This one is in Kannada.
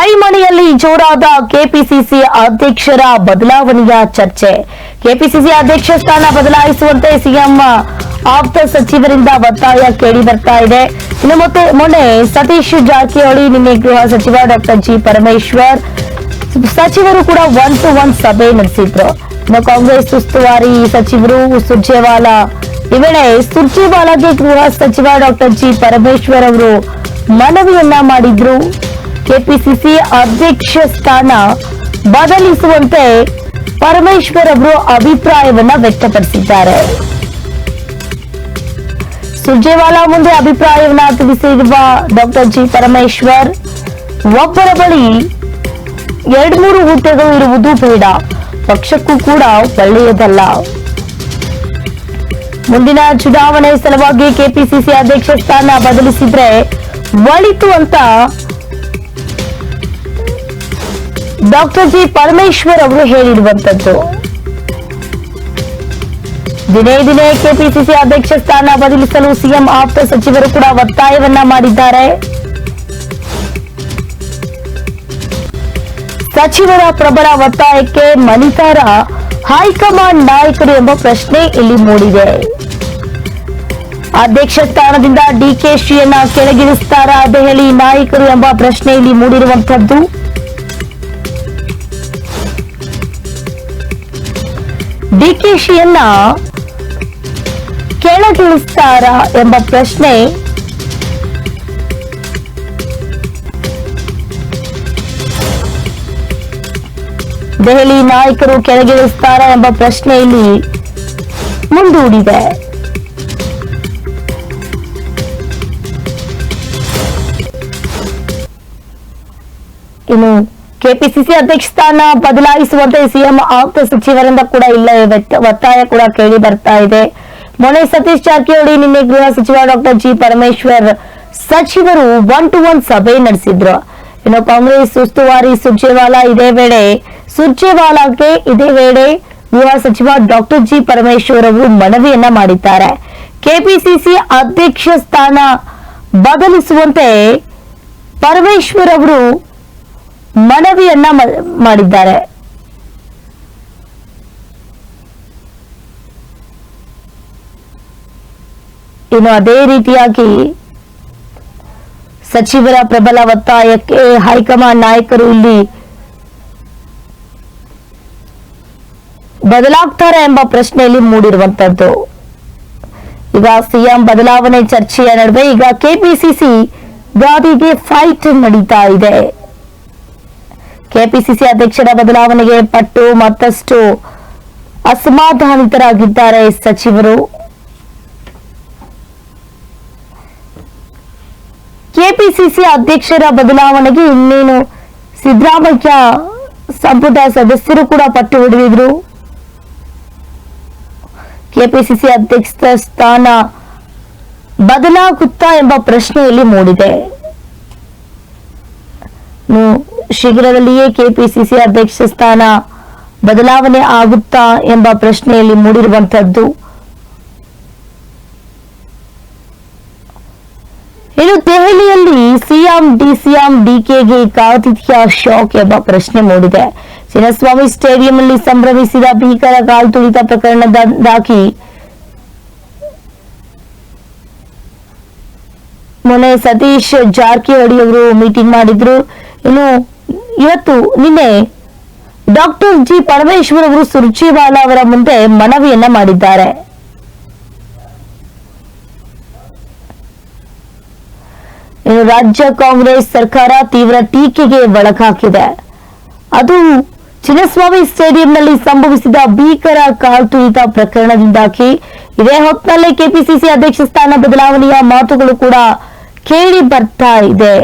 ಕೈಮಣಿಯಲ್ಲಿ ಜೋರಾದ ಕೆಪಿಸಿಸಿ ಅಧ್ಯಕ್ಷರ ಬದಲಾವಣೆಯ ಚರ್ಚೆ. ಕೆಪಿಸಿಸಿ ಅಧ್ಯಕ್ಷ ಸ್ಥಾನ ಬದಲಾಯಿಸುವಂತೆ ಸಿಎಂ ಆಪ್ತ ಸಚಿವರಿಂದ ಒತ್ತಾಯ ಕೇಳಿ ಬರ್ತಾ ಇದೆ. ಇನ್ನು ಮತ್ತೆ ಮೊನ್ನೆ ಸತೀಶ್ ಜಾರಕಿಹೊಳಿ, ನಿನ್ನೆ ಗೃಹ ಸಚಿವ ಡಾಕ್ಟರ್ ಜಿ ಪರಮೇಶ್ವರ್ ಸಚಿವರು ಕೂಡ ಒನ್ ಟು ಒನ್ ಸಭೆ ನಡೆಸಿದ್ರು. ಇನ್ನು ಕಾಂಗ್ರೆಸ್ ಉಸ್ತುವಾರಿ ಸಚಿವರು ಸುರ್ಜೇವಾಲಾ, ಈ ವೇಳೆ ಸುರ್ಜೇವಾಲಾಗೆ ಗೃಹ ಸಚಿವ ಡಾಕ್ಟರ್ ಜಿ ಪರಮೇಶ್ವರ್ ಅವರು ಮನವಿಯನ್ನ ಮಾಡಿದ್ರು. ಕೆಪಿಸಿಸಿ ಅಧ್ಯಕ್ಷ ಸ್ಥಾನ ಬದಲಿಸುವಂತೆ ಪರಮೇಶ್ವರ್ ಅವರು ಅಭಿಪ್ರಾಯವನ್ನ ವ್ಯಕ್ತಪಡಿಸಿದ್ದಾರೆ. ಸುರ್ಜೇವಾಲಾ ಮುಂದೆ ಅಭಿಪ್ರಾಯವನ್ನ ತಿಳಿಸಿರುವ ಡಾಕ್ಟರ್ ಜಿ ಪರಮೇಶ್ವರ್, ಒಬ್ಬರ ಬಳಿ ಎರಡ್ ಮೂರು ಹುದ್ದೆಗಳು ಇರುವುದು ಬೇಡ, ಪಕ್ಷಕ್ಕೂ ಕೂಡ ಒಳ್ಳೆಯದಲ್ಲ. ಮುಂದಿನ ಚುನಾವಣೆ ಸಲುವಾಗಿ ಕೆಪಿಸಿಸಿ ಅಧ್ಯಕ್ಷ ಸ್ಥಾನ ಬದಲಿಸಿದ್ರೆ ಒಳಿತು ಅಂತ ಡಾಕ್ಟರ್ ಜಿ ಪರಮೇಶ್ವರ್ ಅವರು ಹೇಳಿರುವಂತದ್ದು. ದಿನೇ ದಿನೇ ಕೆಪಿಸಿಸಿ ಅಧ್ಯಕ್ಷ ಸ್ಥಾನ ಬದಲಿಸಲು ಸಿಎಂ ಆಪ್ತ ಸಚಿವರು ಕೂಡ ಒತ್ತಾಯವನ್ನ ಮಾಡಿದ್ದಾರೆ. ಸಚಿವರ ಪ್ರಬಲ ಒತ್ತಾಯಕ್ಕೆ ಮಣಿತಾರ ಹೈಕಮಾಂಡ್ ನಾಯಕರು ಎಂಬ ಪ್ರಶ್ನೆ ಇಲ್ಲಿ ಮೂಡಿದೆ. ಅಧ್ಯಕ್ಷ ಸ್ಥಾನದಿಂದ ಡಿಕೆಶಿಯನ್ನ ಕೆಳಗಿಳಿಸ್ತಾರಾ ದೆಹಲಿ ನಾಯಕರು ಎಂಬ ಪ್ರಶ್ನೆ ಇಲ್ಲಿ ಮೂಡಿರುವಂತದ್ದು. ಡಿಕೆಶಿಯನ್ನ ಕೆಳಗಿಳಿಸ್ತಾರ ಎಂಬ ಪ್ರಶ್ನೆ. ದೆಹಲಿ ನಾಯಕರು ಕೆಳಗಿಳಿಸ್ತಾರ ಎಂಬ ಪ್ರಶ್ನೆ ಇಲ್ಲಿ ಮುಂದೂಡಿದೆ. ಇನ್ನು ಕೆಪಿಸಿಸಿ ಅಧ್ಯಕ್ಷ ಸ್ಥಾನ ಬದಲಾಯಿಸುವಂತೆ ಸಿಎಂ ಆಪ್ತ ಸಚಿವರಿಂದ ಕೂಡ ಇಲ್ಲ ಒತ್ತಾಯ ಕೂಡ ಕೇಳಿ ಬರ್ತಾ ಇದೆ. ಮೊನ್ನೆ ಸತೀಶ್ ಜಾರಕಿಹೊಳಿ ನಿನ್ನೆ ಗೃಹ ಸಚಿವ ಡಾಕ್ಟರ್ ಜಿ ಪರಮೇಶ್ವರ್ ಸಚಿವರು ಒನ್ ಟು ಒನ್ ಸಭೆ ನಡೆಸಿದ್ರು. ಇನ್ನು ಕಾಂಗ್ರೆಸ್ ಉಸ್ತುವಾರಿ ಸುರ್ಜೇವಾಲಾ ಇದೇ ವೇಳೆ ಸುರ್ಜೇವಾಲಾಗೆ ಇದೇ ವೇಳೆ ಗೃಹ ಸಚಿವ ಡಾಕ್ಟರ್ ಜಿ ಪರಮೇಶ್ವರ್ ಅವರು ಮನವಿಯನ್ನ ಮಾಡಿದ್ದಾರೆ. ಕೆಪಿಸಿಸಿ ಅಧ್ಯಕ್ಷ ಸ್ಥಾನ ಬದಲಿಸುವಂತೆ ಪರಮೇಶ್ವರ್ ಅವರು ಮನವಿಯನ್ನ ಮಾಡಿದ್ದಾರೆ. ಇನ್ನು ಅದೇ ರೀತಿಯಾಗಿ ಸಚಿವರ ಪ್ರಬಲ ಒತ್ತಾಯಕ್ಕೆ ಹೈಕಮಾಂಡ್ ನಾಯಕರು ಇಲ್ಲಿ ಬದಲಾಗ್ತಾರೆ ಎಂಬ ಪ್ರಶ್ನೆಯಲ್ಲಿ ಮೂಡಿರುವಂತದ್ದು. ಈಗ ಸಿಎಂ ಬದಲಾವಣೆ ಚರ್ಚೆಯ ನಡುವೆ ಈಗ ಕೆಪಿಸಿಸಿ ಗಾದಿಗೆ ಫೈಟ್ ನಡೀತಾ ಇದೆ. ಕೆಪಿಸಿಸಿ ಅಧ್ಯಕ್ಷರ ಬದಲಾವಣೆಗೆ ಪಟ್ಟು ಮತ್ತಷ್ಟು ಅಸಮಾಧಾನಿತರಾಗಿದ್ದಾರೆ ಸಚಿವರು. ಕೆಪಿಸಿಸಿ ಅಧ್ಯಕ್ಷರ ಬದಲಾವಣೆಗೆ ಇನ್ನೇನು ಸಿದ್ದರಾಮಯ್ಯ ಸಂಪುಟ ಸದಸ್ಯರು ಕೂಡ ಪಟ್ಟು ಹಿಡಿದಿದ್ರು. ಕೆಪಿಸಿಸಿ ಅಧ್ಯಕ್ಷ ಸ್ಥಾನ ಬದಲಾಗುತ್ತಾ ಎಂಬ ಪ್ರಶ್ನೆಯಲ್ಲಿ ಮೂಡಿದೆ. ಶೀಘ್ರದಲ್ಲಿಯೇ ಕೆಪಿಸಿಸಿ ಅಧ್ಯಕ್ಷ ಸ್ಥಾನ ಬದಲಾವಣೆ ಆಗುತ್ತಾ ಎಂಬ ಪ್ರಶ್ನೆಯಲ್ಲಿ ಮೂಡಿರುವಂತದ್ದು ಇನ್ನು ದೆಹಲಿಯಲ್ಲಿ ಸಿಎಂ, ಡಿಸಿಎಂ, ಡಿಕೆಗೆ ಕಾತಿಥ್ಯ ಶಾಕ್ ಎಂಬ ಪ್ರಶ್ನೆ ಮೂಡಿದೆ. ಚಿನ್ನಸ್ವಾಮಿ ಸ್ಟೇಡಿಯಂನಲ್ಲಿ ಸಂಭ್ರಮಿಸಿದ ಭೀಕರ ಕಾಲ್ತುಳಿತ ಪ್ರಕರಣದಿಂದಾಗಿ ಮೊನ್ನೆ ಸತೀಶ್ ಜಾರಕಿಹೊಳಿ ಅವರು ಮೀಟಿಂಗ್ ಮಾಡಿದ್ರು. ಇನ್ನು ಇವತ್ತು ನಿನ್ನೆ ಡಾಕ್ಟರ್ ಜಿ ಪರಮೇಶ್ವರ್ ಅವರು ಸುರ್ಜೇವಾಲಾ ಅವರ ಮುಂದೆ ಮನವಿಯನ್ನ ಮಾಡಿದ್ದಾರೆ. ರಾಜ್ಯ ಕಾಂಗ್ರೆಸ್ ಸರ್ಕಾರ ತೀವ್ರ ಟೀಕೆಗೆ ಒಳಗಾಕಿದೆ ಅದು ಚಿನ್ನಸ್ವಾಮಿ ಸ್ಟೇಡಿಯಂನಲ್ಲಿ ಸಂಭವಿಸಿದ ಭೀಕರ ಕಾಲ್ತುಳಿತ ಪ್ರಕರಣದಿಂದಾಗಿ ಇದೇ ಹೊತ್ತಿನಲ್ಲೇ ಕೆಪಿಸಿಸಿ ಅಧ್ಯಕ್ಷ ಸ್ಥಾನ ಬದಲಾವಣೆಯ ಮಾತುಗಳು ಕೂಡ ಕೇಳಿ ಬರ್ತಾ ಇದೆ.